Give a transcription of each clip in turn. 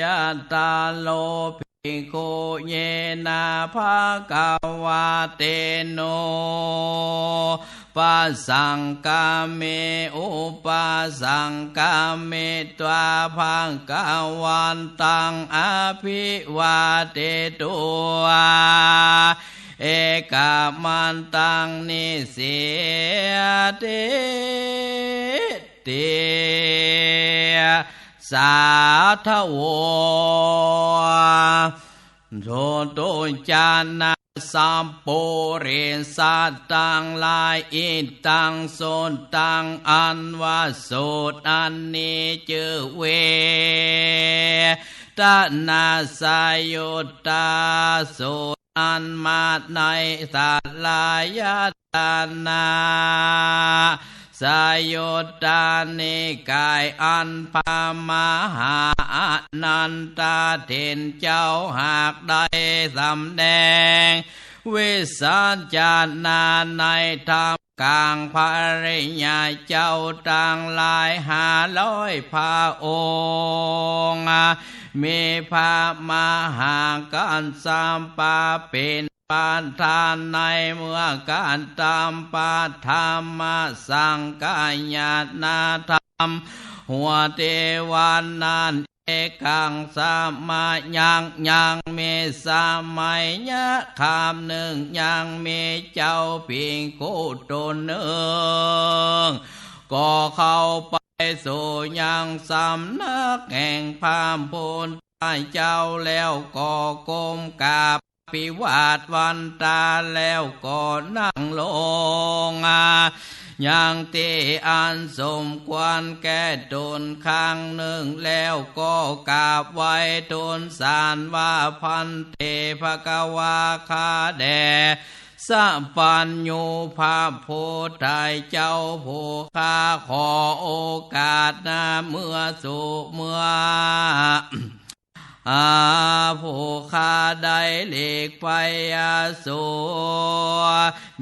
ยตาโลภิกขุเยนะภะคะวะเตโนปัสสังกาเมอุปัสสังกาเมตวาพังกาวันตังอภิวาเตตัวเอกามันตังนิเสียเตเต สาทโวโทโตจานาสัมปุเรสัตตังลายอิตังโสนตังอันวาสุดอันนี้จือเวตนาสายุตตาสุดอันมาในสัตลายตานา สายตตานิกายอันพามหาอนันตาเทนเจ้าหากได้สำแดง วิสัจานาในธรรมกลางภริยาเจ้าต่างหลายหาร้อยพระองมีพระมหาการสัมปาเป็น ปานทานในเมื่อการตามปาธรรมสังกายนาธรรม หัวเทวานนานเอกังสามายังยังเมสามัยยะคามหนึ่งยังเมเจ้าเพียงโคตนเนืองก็เข้าไปสู่ยังสำนักแห่งพามพูนใต้เจ้าแล้วก็ก้มกราบ ปิวาดวันตาแล้วก็นั่งลงอายังเตอันสมควรแก่ตนข้างหนึ่งแล้วก็กราบไว้ตนสารว่าพันเทภกวาคาแดสัปัญญูภาพโพธายเจ้าผู้ข้าขอโอกาสนาเมื่อสู่เมื่อ อาผู้ข้าได้หลีกไปอาสู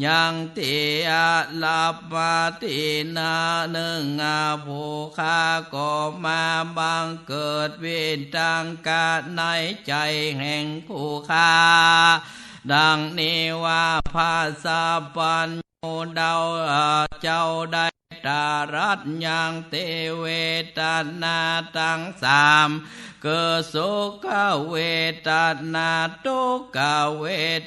ยังติอาลับมาตินาหนึ่งอาผู้ข้าก็มาบังเกิดเวินตังกาในใจแห่งผู้ข้าดังนี้ว่าภาษาปัญโยเดาเจ้าได้ ตารัตยังเตเวตนาตังสามเกิดสุขเวทนาทุกขเว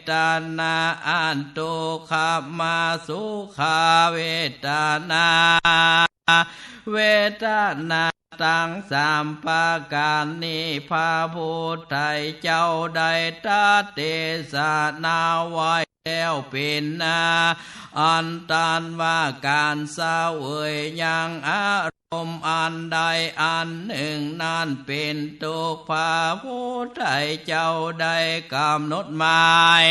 ทนาอันตุขมาสุขาเวทนาเวทนาตังสามปาการนี้พระพุทธเจ้าได้ตัดเตสนาไว แล้วเป็นนาอันตันว่าการเศร้าเอ่ยยังอารมณ์อันใดอันหนึ่งนั้นเป็นตุกพระพุทธเจ้าได้กำหนดหมาย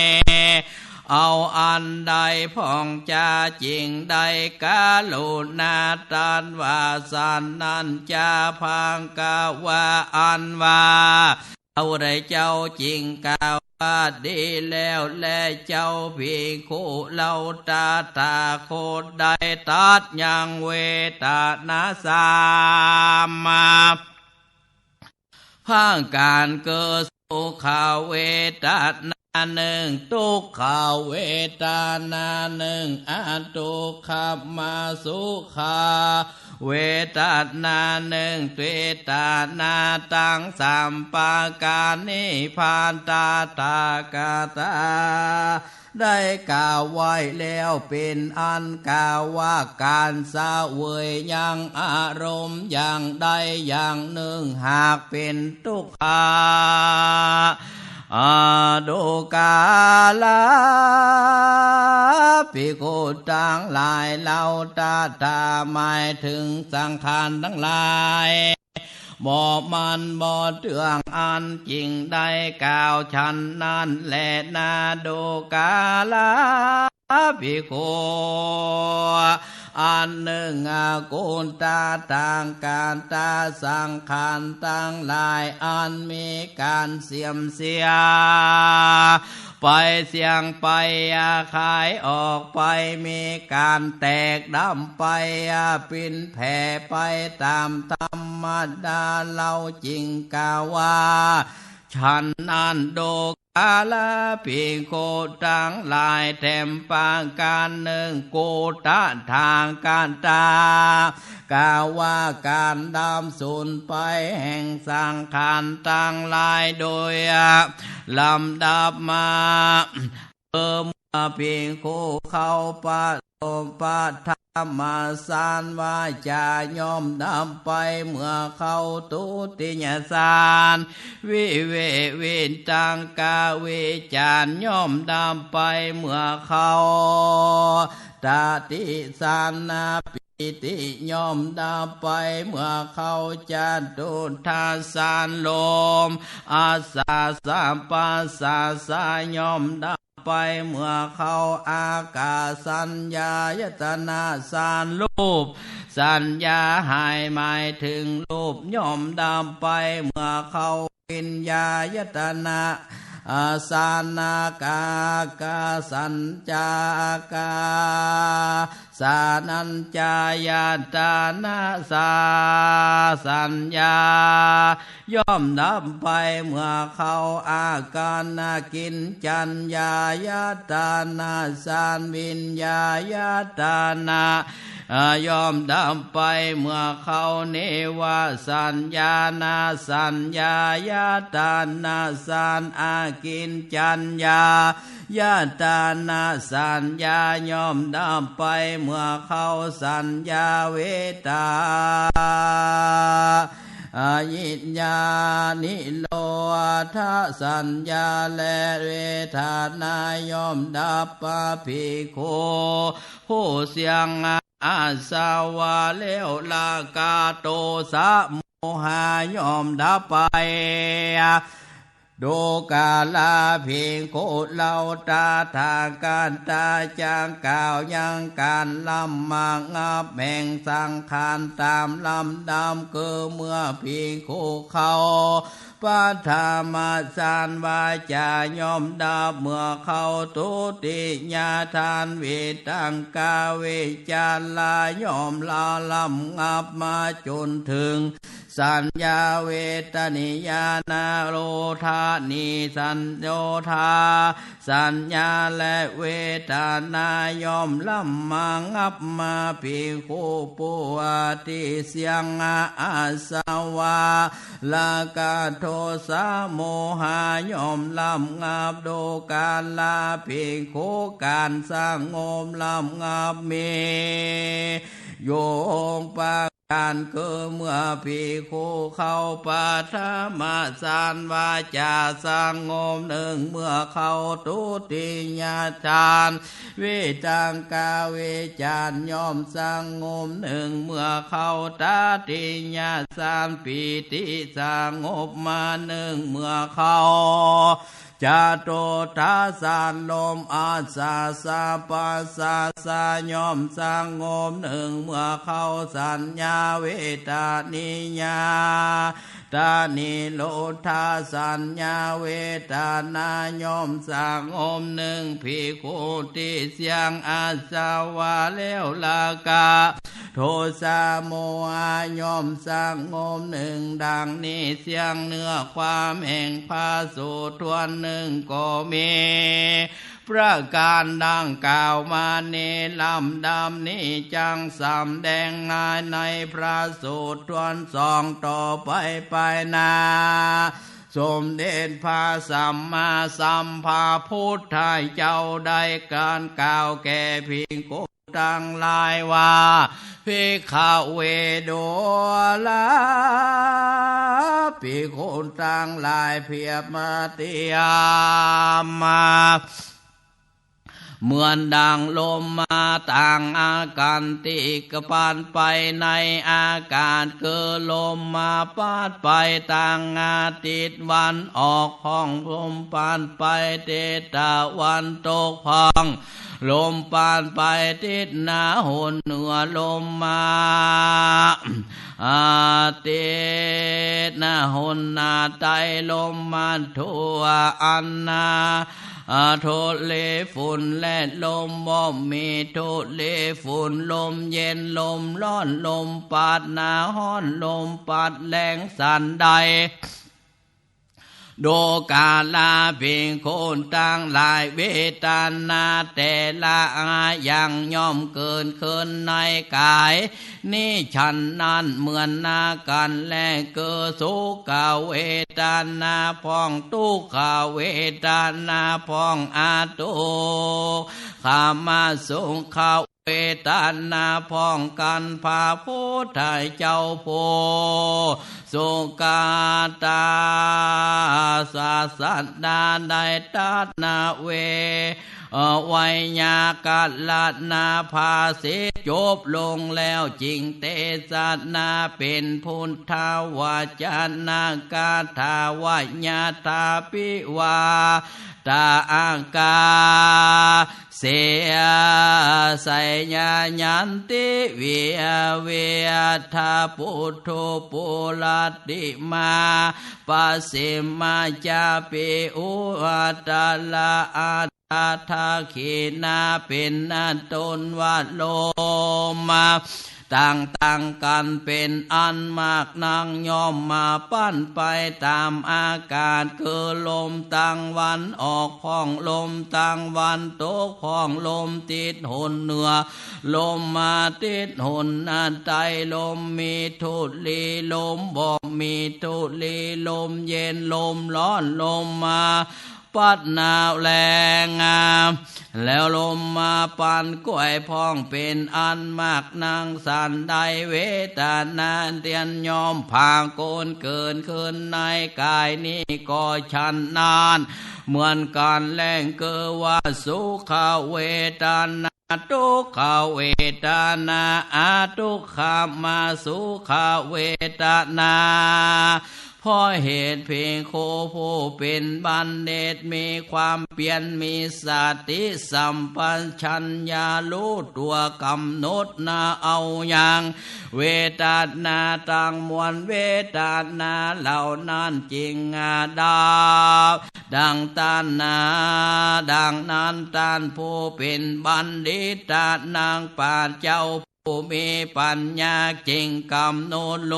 เอาอันใดพ่องจาจริงใดกาลุนาตันว่าสันนันจาพังกาว่าอันว่าเอาได้เจ้าจริงกาวาดีแล้วแลเจ้าพีคู่เล่าตาตาโคดได้ตัดยังเวตานาสามมาพังการเกิดสุขาเวตา อันหนึ่งทุกขาเวตานาหนึ่งอาตุขามาสุขาเวตานาหนึ่งเวตานาตังสามปาการนิพานตาตากาตา ได้กล่าวไว้แล้วเป็นอันกล่าวว่าการสาเวยยังอารมณ์อย่างใดอย่างหนึ่งหากเป็นทุกขา อาดูกาลาปิโกตังหลายเล่าตาตาหมายถึงสังขารทั้งหลายบ่มันบ่เตืองอันจริงได้กล่าวฉันนั้นแหละนาดูกาลาภิกุ อันหนึ่งอากุลตาต่างการตาสังขารตั้งหลายอันมีการเสียมเสีย ไปเสียงไปอาขายออกไปมีการแตกดำไปอาปินแผ่ไปตามธรรมดาเราจริงกาว่า ฉันนันโดกาลาพิโคตังลายแถมปางการหนึ่งโกตะทางการตากาว่าการดำสูญไปแห่งสังขารตังหลายโดยลำดับมาเพิ่มพิงโคเข้าปะ ปะธรรมสารว่าจะยอมดำไปเมื่อเข้าตุติยสารวิเววินตังกาวิจารยอมดำไปเมื่อเข้าตาติสารนาปิ ติยอมดำไปเมื่อเขาจาตุทาสารลม อาสาสาปัสสาสายอมดำไปเมื่อเขาอากาศสัญญายตนาสารรูป สัญญาหายหมายถึงรูปย่อมดำไปเมื่อเขาวิญญายตนา อาสานากากาสัญจากาสานัญจายตานาสาสัญญา ย่อมดับไปเมื่อเข้าอาการนากินจัญญายตานาสานวิญญายตานา ยอมดำไปเมื่อเขาเนวาสัญญานาสัญญายาตานาสันอากินจัญญายาตานาสัญญายอมดำไปเมื่อเขาสัญญาเวตาอายิญญานิโลทาสัญญาและเวทานายอมดับปะพิโคผู้เสียง อาสาวาเลวลากาโตสะโมหายอมดับไปดูกาลาเพียงโคเลาตาทางการตาจางก่าวยังการลำมางาบแห่งสังขารตามลำดำคือเมื่อเพียงโคเขา ปาธามาสานวาจายอมดาเมื่อเข้าทุติญาทานเวตังกาเวจาลายอมลาลำงับมาจนถึงสัญญาเวตนิยานาโรธานีสัญโยธา สัญญาและเวทนายอมลำมางับมาปีคูปัวติเสียงอาสาวาลากาโทสะโมหายอมลำงับโดการลาปีคูการสร้างงมลำงับเมโยงปา การเกิดเมื่อพีคูเข้าปาธามาสานวาจาสร้างงมหนึ่งเมื่อเข้าตุติญาจารวิจังกาวิจารยอมสร้างงมหนึ่งเมื่อเข้าตาติญาสามปีติสร้างงบมาหนึ่งเมื่อเข้า จาโตทาสานลมอาสาสาปัสสาสายอมสร้างงมหนึ่งเมื่อเข้าสัญญาเวตานิยาตานิโลทาสัญญาเวทานายอมสร้างงมหนึ่งพิคุติเสียงอาสาวาเลวลากา โทสะโมหายอมสร้างงมหนึ่งดังนี้เสียงเนื้อความแห่งพาสุทวนหนึ่งก็มีประการดังกล่าวมาเนลำดำนี้จังสำแดงงานในพระสูตรทวนสองต่อไปไปนาสมเด็จพระสัมมาสัมภาพุทธเจ้าได้การกล่าวแก่พิงกุ ตังลายว่าพิขเวโดลาพิคุณตังลายเพียบมาเตียมา เหมือนดังลมมาต่างอาการติกปานไปในอากาศเกิดลมมาปาดไปต่างอาทิตวันออกห้องลมปานไปเตตะวันตกพองลมปานไปทิศหนาหนเหนือลมมาอาทิตนาหนนาไตลมมาทั่วอันนา อาโทเลฝุ่นและลมบ่มีโทเลฝุ่นลมเย็นลมร้อนลมปาดหนาห้อนลมปาดแรงสันใด โดกาลาเพียงคนตั้งหลายเวทนาแต่ละอาอย่างย่อมเกินขึ้นในกาย นี่ฉันนั้นเหมือนนากันแลเกิดสุขเวทนาพองทุกขเวทนาพองอาตุขามาสุขเวทนาพองกันพาพุทธเจ้าโพ สุกาตาสาสันดาไดตัดนาเววัยญากัลนาภาสิจบลงแล้วจริงเตสนาเป็นพุทธวาจนากาถาวญาตาปิวาตาอังกาเสียใส่ญาญันติเวเวทาปุถุปุลติมาปัสสิมาจาปิอุอัตลาอาตาทาขีนาเป็นนาตนวัดโลมา ต่างต่างกันเป็นอันมากนางยอมมาปั้นไปตามอากาศคือลมตั้งวันออกพ้องลมตั้งวันตกพ้องลมติดหนเหนือ ลมมาติดหนนาใจลมมีทุลีลมบอกมีทุลีลมเย็นลมร้อนลมมา ปัดหนาวแรงงาม แล้วลมมาปันก้วยพองเป็นอันมากนางสันไดเวตานานเตียนยอมพางโกนเกินขึ้นในกายนี้ก็ชันนาน เหมือนการแรงเกว่าสุขเวทนาทุกขเวทนาอาทุกขามาสุขเวทนา พอเหตุเพลงโคผู้เป็นบันเดชมีความเปลี่ยนมีสติสัมปัชัญญารู้ตัวกำหนดนาเอาอย่าง เวทนาต่างมวลเวทนาเหล่านั้นจริงอาดาบดังตานนาดังนั้นตานผู้เป็นบัณฑิตนางป่าเจ้า ผู้มีปัญญาจริงกำโนโล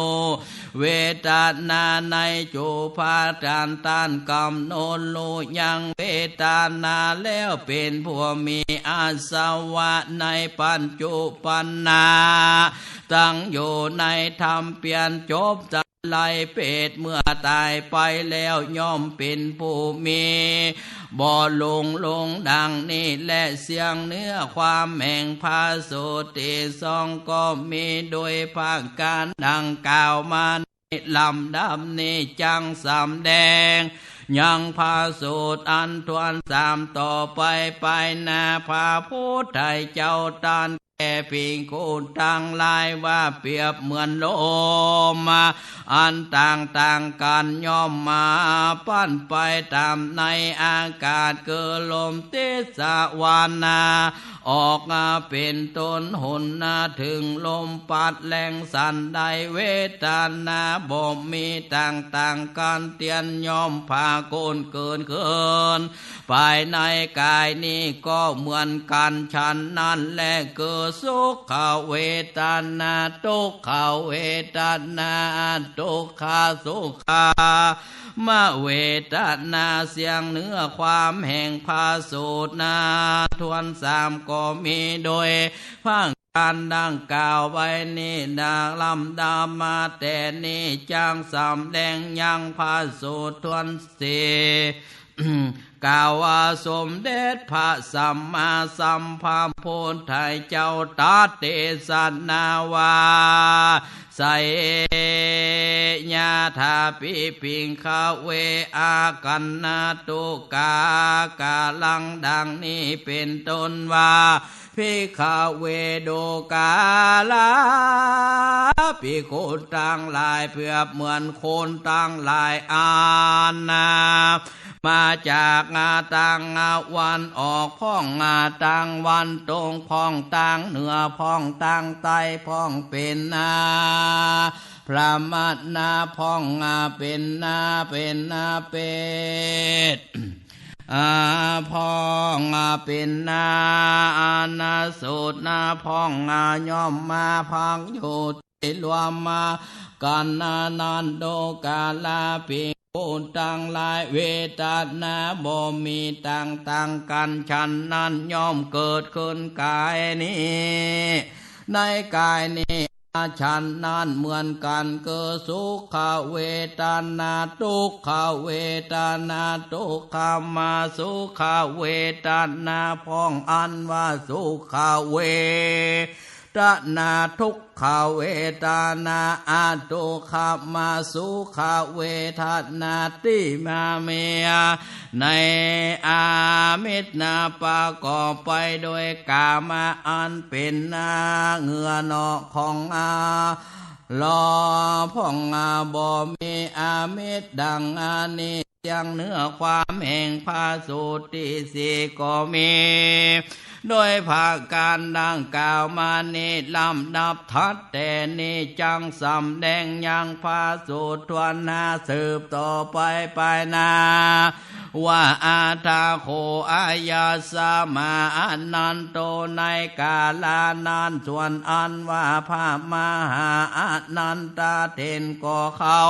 เวทนาในจุพาจานตานกำโนโลยังเวทนาแล้วเป็นผู้มีอาสวะในปัญจุปันนาตั้งอยู่ในธรรมเปลี่ยนจบจะไลเปตเมื่อตายไปแล้วย่อมเป็นผู้มี บ่ลงลงดังนี้และเสียงเนื้อความแห่งพาสูติสองก็มีโดยภาคการดังกล่าวมาลำดำนี้จังสำแดง ยังพาสูตรอันทวนสามต่อไปไปนาพาพุทธเจ้าตาน ปิงคูตังลายว่าเปรียบเหมือนลมมาอันต่างต่างกันย่อมมาปั้นไปตามในอากาศเกิดลมเตสวานาออกมาเป็นต้นหนนาถึงลมปัดแรงสันใดเวทนาบ่มมีต่างต่างกันเตียนยอมพาโกนเกินเกินภายในกายนี้ก็เหมือนกันฉันนั้นและเกิดสุขเวทนาทุกขเวทนาทุกขาสุขามาเวทนาเสียงเนื้อความแห่งพาสูตรนา ทวนสามก็มีโดยพังการดังกล่าวไว้นี่ดาลำดามาแต่นี่จังสำแดงยังพาสูตรทวนสีกล่าวว่าสมเด็จพระสัมมาสัมพุทธเจ้าตาเตสนาวาใส่ ญาธาปิปิงคาเวอากันนาตุกากาลังดังนี้เป็นต้นว่าพิขเวโดกาลาปิโคนตั้งหลายเพื่อเหมือนโคนตั้งหลายอานนามาจากงาตังงาวันออกพ้องงาตังวันตรงพ้องตังเหนือพ้องตังใต้พ้องเป็นนา พระมัดนาพ้องงาเป็นนาเป็นนาเป็ดอาพองอาเป็นนาอานาสุดนาพองอาย่อมมาพังอยู่ที่รวมมากันนานันโดกาลาปิปูตังลายเวตานาบ่มีตังตังกันฉันนั้นย่อมเกิดขึ้นกายนี้ ในกายนี้ ฉันนั้นเหมือนกันเกิดสุขเวทนาทุกขเวทนาทุกขมาสุขเวทนาพองอันว่าสุขเว ทนาทุกขเวทนาอาตุขามาสุขเวทนาติมาเมียในอามิตนาปากอบไปโดยกามาอันเป็นนาเงือนอของอาลอพ่องอาบ่มีอามิตดังอานิยังเนื้อความแห่งพาสุติสีก็มี โดยภาคการดังกล่าวมาเนี้ลำดับทัดแต่นีจังสำแดงยังพาสูตรทวนนาสืบต่อไปไปนาว่าอาทาโคอายาสมาอนันโตในกาลานานส่วนอันว่าพระมหาอนันตาเทนก็เขา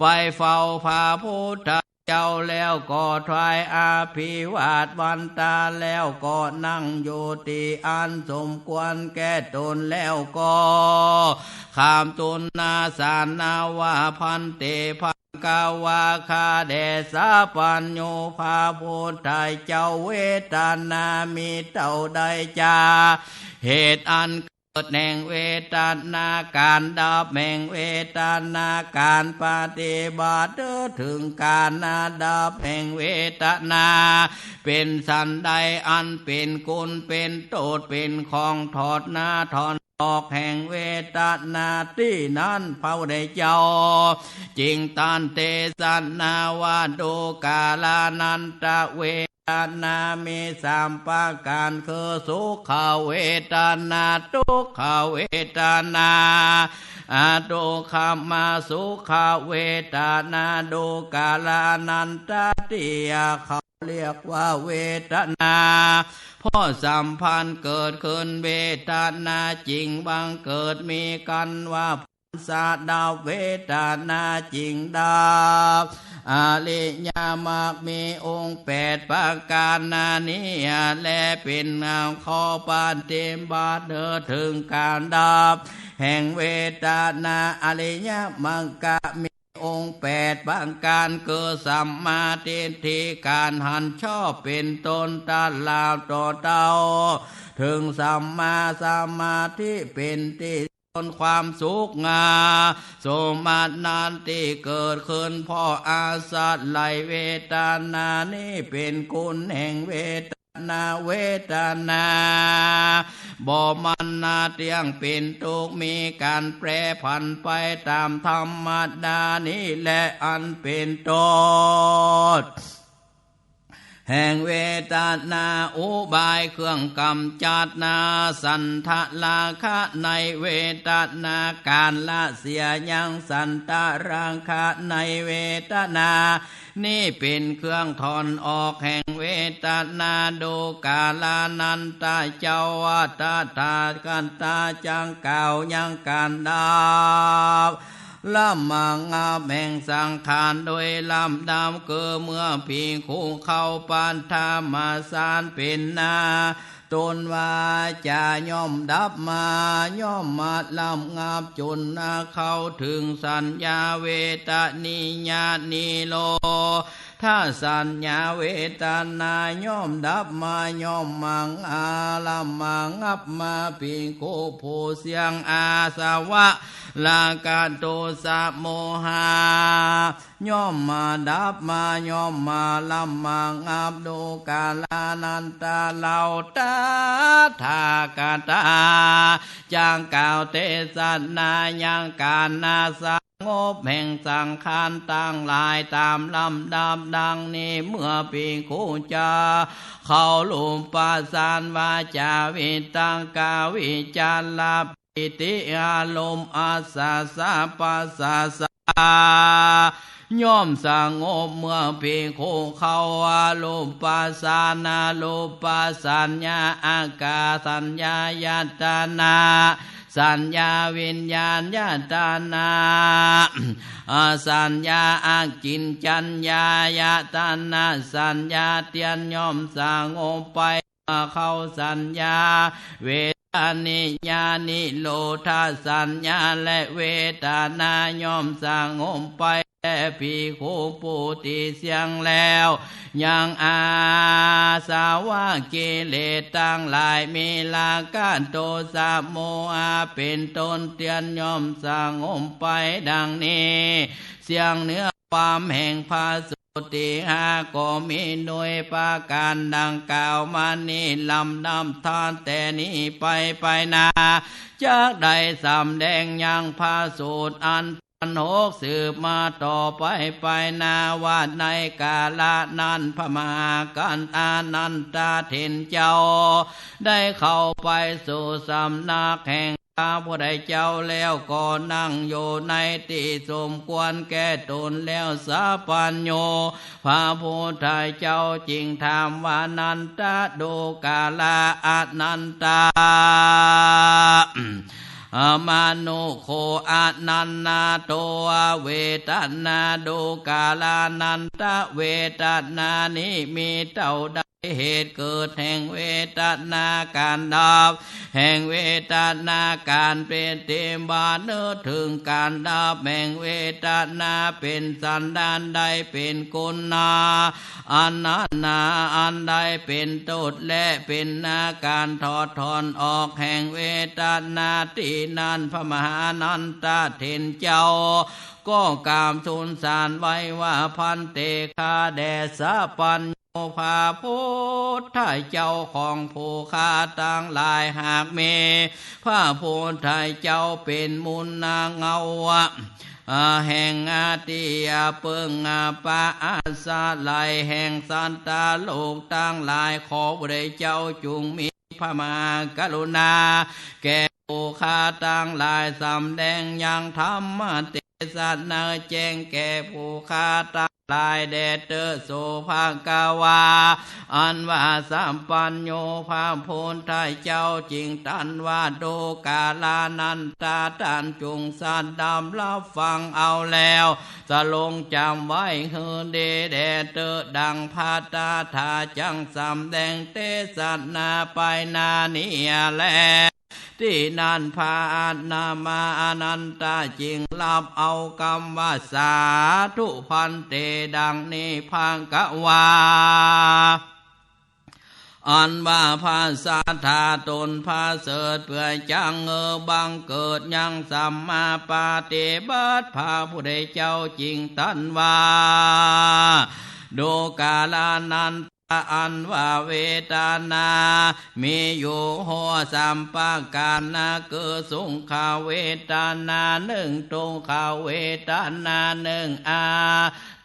ไปเฝ้าพระพุทธ เจ้าแล้วก็ทายอาภิวาทวันตาแล้วก็นั่งอยู่ที่อันสมควรแก่ตนแล้วก็ขามตนนาสานาวาพันเตพันกาวาคาเดสาปัญโยภาพุทธเจ้าเวทนามีเต่าใดจาเหตุอัน ดแห่งเวทนาการดับแห่งเวทนาการปฏิบัติถึงการนาดับแห่งเวทนา เป็นสันใดอันเป็นกุลเป็นโตดเป็นของถอดนาถอนออกแห่งเวทนาที่นั้นเผาได้เจ้าจิงตันเตสันนาวาโดกาลานันตะเว นามีสามปาการคือสุขเวทนาทุกขเวทนาอาโดคามาสุขเวทนาโดกาลานันตติยาเขาเรียกว่าเวทนาพ่อสัมพันธ์เกิดขึ้นเวทนาจริงบังเกิดมีกันว่า สาดาวเวทนาจริงดาอาลิยามากมีองค์แปดประการนานี้และเป็นงามข้อปานเตมบาเดอถึงการดับ แห่งเวทนาอริยมังกะมีองค์แปดบางการเกิดสัมมาทิฏฐิการหันชอบเป็นตนตาลาวต่อเตาถึงสัมมาสมาธิเป็นที่ นความสุขงา สมาตนานที่เกิดขึ้นพ่ออาสัตไหลเวทนานี้เป็นคุณแห่งเวทนาเวทนาบ่มันนาเตียงเป็นทุกมีการแปรผันไปตามธรรมดานี้และอันเป็นต้น แห่งเวทนาอุบายเครื่องกำจัดนาสันทะลาคะในเวทนาการละเสียยังสันตารังคะในเวทนา นี่เป็นเครื่องถอนออกแห่งเวทนาดูกาลานันตาเจ้าวัตตากันตาจังเก่ายังการดา ละมังอาแบ่งสังขารโดยลำดำเกิดเมื่อพีคู่เข้าปานธามาสารเป็นนาตนว่าจะย่อมดับมาย่อมมาลำงาบจนนาเข้าถึงสัญญาเวตานิญานิโล ถ้าสัญญาเวทนาย่อมดับมาย่อมมังอาลามังับมาปิงโคโพเสียงอาสวะ ลากาโตสะโมหาย่อมมาดับมาย่อมมาลำมางับดูกาลานันตาเหล่าตาทากาตาจางกาวเทศนายังการนาสางบแห่งสังขารตั้งหลายตามลำดับดังนี้เมื่อปีคูจาเขาลุมปาสานวาจาวิตังกาวิจาลา ปิติอารมณ์อาสาสาปัสสาสาย่อมสงบเมื่อเพียงโคเขาอาลุปปาสานาลุปปาสัญญาอากาสัญญาญาตนาสัญญาวิญญาณญาตานาสัญญาอากินจัญญายาตานาสัญญาเตียนย่อมสงบไปเข้าสัญญาเว ทานิญานิโลธาสัญญาและเวทานายอมสงมไปแต่ปีคูปูติเสียงแล้ว ยังอาสาวะกิเลสตั้งหลายมีลาการโตสะโมอาเป็นตนเตียนยอมสงมไปดังนี้ เสียงเนื้อความแห่งพาส ติหาก็มีหน่วยปาการดังกล่าวมานี่ลำนำทานแต่นี้ไปไปนาจากใดสำแดงยังพาสูตรอันพันหกสืบมาต่อไปไปนาว่าในกาลนั้นพมากันอานันตาเทนเจ้า ได้เข้าไปสู่สำนักแห่ง ข้าผู้ใดเจ้าแล้วก็นั่งอยู่ในที่สมควรแก่ตนแล้วสาปัญโยพระผู้ไทยเจ้าจริงถามว่านันตาดูกาลาอนันตามานุโคอานันนาโตเวทนาดูกาลานันตะเวทนานิมีเต่าด เหตุเกิดแห่งเวทนาการดับ แห่งเวทนาการเป็นเตมบาเนื้อถึงการดับ แห่งเวทนาเป็นสันดานใดเป็นกุณนาอันนานาอันใดเป็นตุดและเป็นนาการถอดถอนออกแห่งเวทนาที่นันพระมหานันตาเทนเจ้าก็กามทุนสารไว้ว่าพันเตคาแดสะปัญ โยภาพุทธเจ้าของผู้คาตั้งหลายหากเมพระพุทธเจ้าเป็นมุนนาเงาวะแห่งอาติยาเปิงอาปาอาสาลายแห่งสันตาโลกตั้งหลายขอพระเจ้าจุงมีพระมากรุณา แก่ผู้คาตั้งหลายสำแดงยังธรรมเต สัตนาแจ้งแก่ผู้คาตั้งลายแดดเตอโสภากาวา อันว่าสัมปัญโยภาพนไทยเจ้าจริงตันว่าโดกาลานันตาตันจุงสันดำรับฟังเอาแล้วจะลงจำไว้เฮือเดแดเตอดังพาตาทาจังสำแดงเตสันนาไปนาเนียแล ที่นันพานามาอนันตาจิงรับเอากรรมว่าสาธุพันเตดังนี้พังกะวาอันว่าภาษาธาตนภาเสดเพื่อจังเออบังเกิดยังสัมมาปาเตบัตพาผู้ใดเจ้าจริงตันว่าดูกาลานัน อันว่าเวทนา มีอยู่หัวสัมปาการนาคือสุงขาเวทนาหนึ่งตุขาเวทนาหนึ่งอา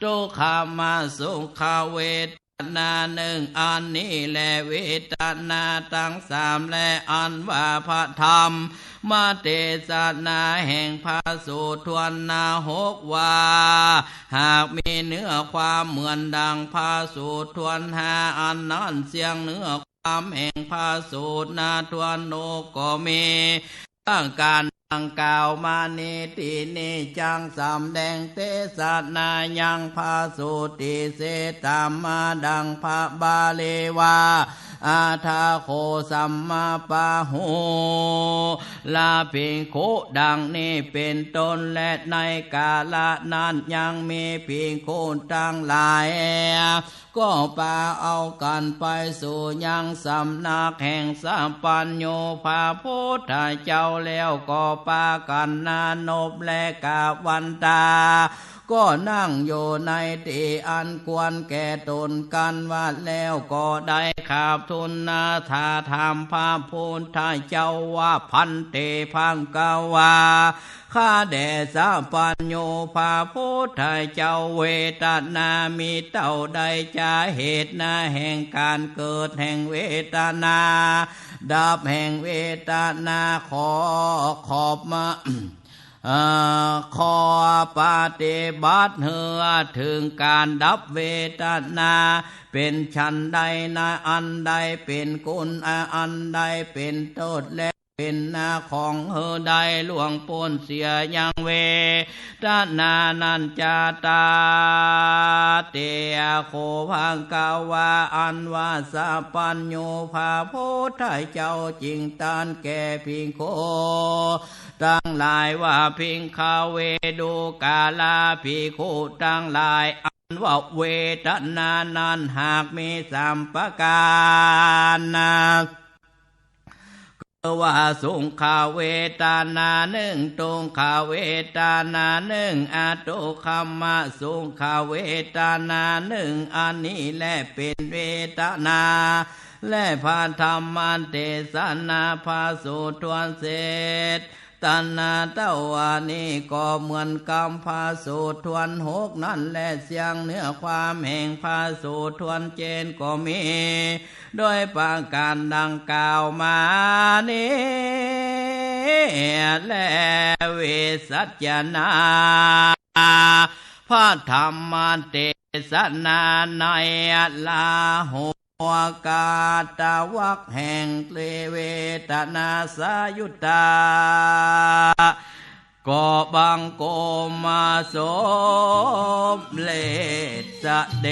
ตุขามาสุขาเวท นาหนึ่งอันนี้แลเวทนาทั้งสามและอันว่าพระธรรมมาเตสนาแห่งพระสูตรทวนนาหกว่าหากมีเนื้อความเหมือนดังพระสูตรทวนหาอันนั้นเสียงเนื้อความแห่งพระสูตรนาทวนโนก็มีตั้งการังกล่าวมานิตินิจังสำแดงเตสนายังพาสุติเสตามาดังพระบาเลวาอาทาโคสัมมาปาหูลาภิงโคดังนี้เป็นต้นและในกาละนั้นยังมีภิงโคตั้งหลาย ก็ปาเอากันไปสู่ยังสำนักแห่งสัมปัญโยพาพุทธเจ้าแล้วก็ปากันนานบและกาวันตาก็นั่งอยู่ในที่อันควรแก่ตนกันว่าแล้วก็ได้ขาบทุนนาถาธรรมพระพุทธเจ้าว่าพันเตพังกาวาข้าแด่สัพพัญโยพาพุทธเจ้าเวทนามีเต่าใดจะเหตุนาแห่งการเกิดแห่งเวทนา ดับแห่งเวทนาขอขอบมา ขอปฏิบัติเหือถึงการดับเวทนา เป็นชันใดนะอันใดเป็นกุลอันใดเป็นโทษแล เป็นนาของเฮอใดหลวงปนเสียยังเวทนานันจาตา เตียโคพังกาวาอันวาสาปัญโยภาโพธเจ้าจริงตานแก่พิงโคตั้งหลายว่าพิงคาเวดูกาลาภิกขุตั้งหลายอันว่าเวทนานั้นหากมีสามประการนะ ว่าสุงขาเวตานาหนึ่งตรงขาเวตานาหนึ่งอาตุคัมมะสุงขาเวตานาหนึ่งอันนี้และเป็นเวตานา และพาธรรมันเตสนาพาสุทวนเสร็จ ตนาเต้าวานี่ก็เหมือนกรรมพาสูตรทวนหกนั่นแหละเสียงเนื้อความแห่งพาสูตรทวนเจนก็มี โดยปาการดังกล่าวมานี้และเวสัจนาพระธรรมเทศนาในลาโห วกาตาวักแห่งเทเวตนาสายุตตาก็บังโกมาสมเลสเด